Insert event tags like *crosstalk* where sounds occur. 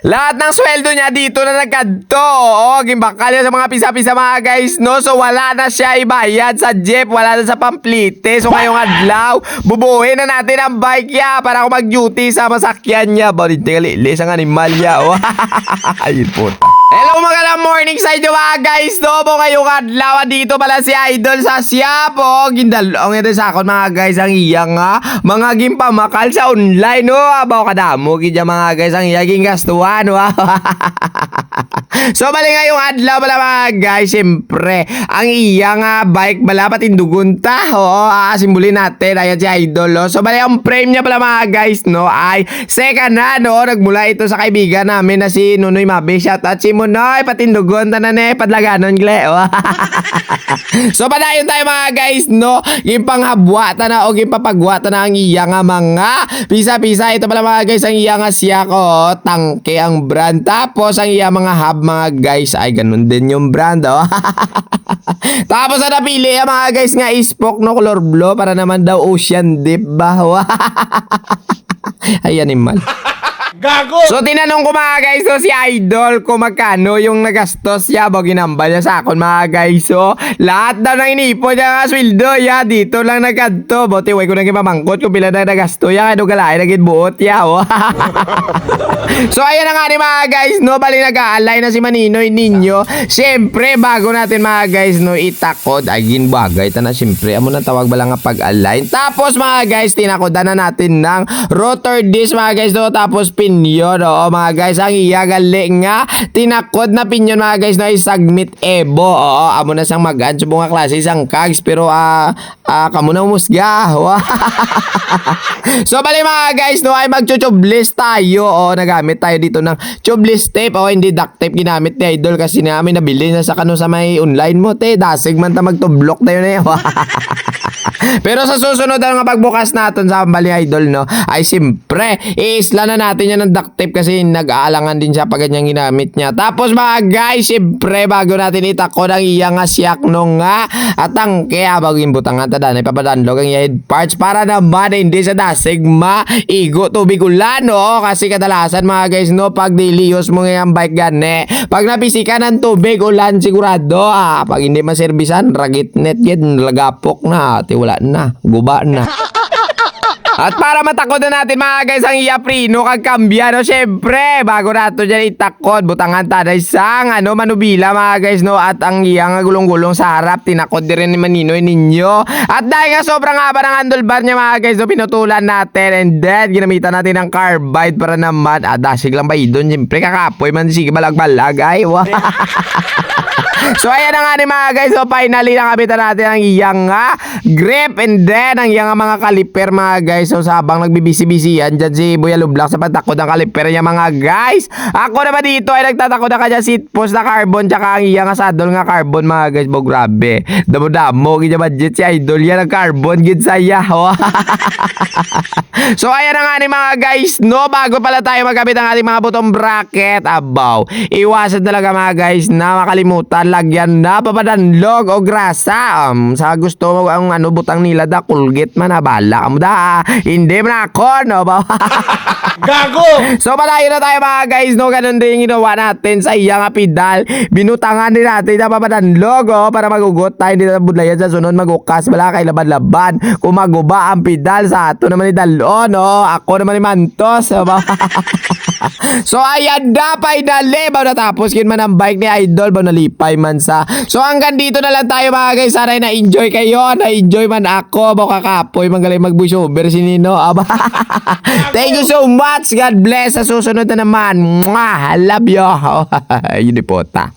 Lahat ng sweldo niya dito na nagkadto. Oo, gimbakal yun sa mga pisa-pisa mga guys, no? So wala na siya ibayad sa jeep, wala na sa pamplite. So ngayong adlaw, bubuhin na natin ang bike niya para ako mag-duty sa masakyan niya. Balit tingali, ang animal niya. Oh. *laughs* Ayun po. Hello mga morning sa inyo mga guys no? Po ngayong adlaw dito pala si Idol sa siya po gindalong ito sa akon mga guys ang iyang nga mga gimpamakal sa online no? Abaw kadamo gidya mga guys ang iyang gastuhan wow. *laughs* So bali ngayong adlaw pala mga guys Siyempre ang iyang nga bike bala patindugon ta Oo aasimbulin natin ayan si Idol no? So bali ang frame niya pala mga guys no? Ay second na no? Nagmula ito sa kaibigan namin na si Nunoy Mabe. Shout out si Munoy patindugon tanan eh padlaganon gle Oh. *laughs* so padayon tayo mga guys no? Yung panghabwata na o yung papagwata na ang iya nga mga pisa-pisa. Ito pala mga guys ang iya nga siya ko tangke ang brand. Tapos ang iya mga hub mga guys ay ganun din yung brand oh. *laughs* tapos ang napili ang mga guys nga ispok no color blue para naman daw ocean deep ba? *laughs* Ay animal Gago! So tinanong ko mga guys so, si Idol kung magkano yung nagastos siya bago ginambal niya sa akon mga guys so lahat daw ng inipon niya nga sweldo ya dito lang nagkadto bote way ko nang ipamangkot kung pila na nagasto ya kaya galay naging buot ya oh. *laughs* so ayan na nga ni mga guys no? Bali nag-aalay na si Maninoy ninyo. Syempre bago natin mga guys no itakod ay ginbagay ta na syempre amo na tawag bala nga pag-align? Tapos mga guys tinakodan na natin ng rotor disc mga guys no? Tapos pinyon oo mga guys ang iya gali nga tinakod na pinyon mga guys no? Isagmit ebo. Oo amo na sang magan sa mga klase isang kags pero ah ah kamo na umusga *laughs* so bali mga guys no? Ay magchuchublis tayo. Oo nagamit tayo dito ng tubeless tape. O hindi duct tape ginamit ni Idol kasi namin nabili na sa kano sa may online mo. Te dasig man ta magtublok tayo na yun *laughs* *laughs* Pero sa susunod na nga pagbukas natin sa Bali Idol, no, ay simpre, iisla na natin yan ng duct tape kasi nag-aalangan din siya pag ganyan ginamit niya. Tapos mga guys, simpre, bago natin itako ng iya nga nung nga, at ang kaya bago yung butangan tada na ipapadanlog ang head parts para naman hindi sa dasig maigo tubig ulan, no? Kasi kadalasan mga guys, no, pag daily use mo ngayang bike gane, pag napisika ng tubig ulan sigurado, ah, pag hindi maservisan, ragit net yan, lagapok na, ati wala na, guba na. At para matakod na natin mga guys ang iaprino kag kambya no syempre bago nato dyan itakod butangan tada isang ano manubila mga guys no at ang iyang gulong-gulong sa harap tinakod din ni Maninoy ninyo at dahil nga sobrang haba ng handlebar niya mga guys no pinutulan natin and then ginamitan natin ng carbide para naman ah dasig lang ba idon syempre kakapoy man sige balag-balag ay wow. *laughs* So ayan na nga ni mga guys. So finally nakabitan natin ang iyang nga grip And then ang iyang nga mga kaliper mga guys. So sabang nagbibisi-bisihan dyan si Buya Lublak Sa pagtakod ng kaliper niya mga guys. Ako naman dito ay nagtatakod na kanya seat post na carbon Tsaka ang iyang nga saddle nga carbon mga guys. Bo grabe. Damo-damo Gidya budget si Idol. Yan ang carbon Gid saya *laughs* So ayan na nga ni mga guys No? Bago pala tayo magkabit ang ating mga butong bracket Abaw. Iwasan talaga mga guys na makalimutan lagyan na papadanlog o grasa. Um, sa gusto mo ang ano butang nila da kulgit man abala mo da. Hindi man ako no ba. *laughs* Gago! so palayo na tayo mga guys no ganun din yung ginawa natin sa iya nga pedal. Binutangan din natin na papadanlog oh, para magugot tayo hindi na budlayan sa sunod magukas wala kay laban-laban. Kung maguba ang pedal sa ato naman ni Dalon no. Ako naman ni Mantos. oh, *laughs* ba? so ayan na finally ba natapos yun man ang bike ni Idol ba nalipay man sa. So hanggang dito na lang tayo mga guys. Sana na enjoy kayo. Na enjoy man ako. Ba kakapoy magaling mag voice over si Nino. Aba. *laughs* Thank you so much. God bless. Sa susunod na naman. Mwah! I love you. *laughs* Yun po ta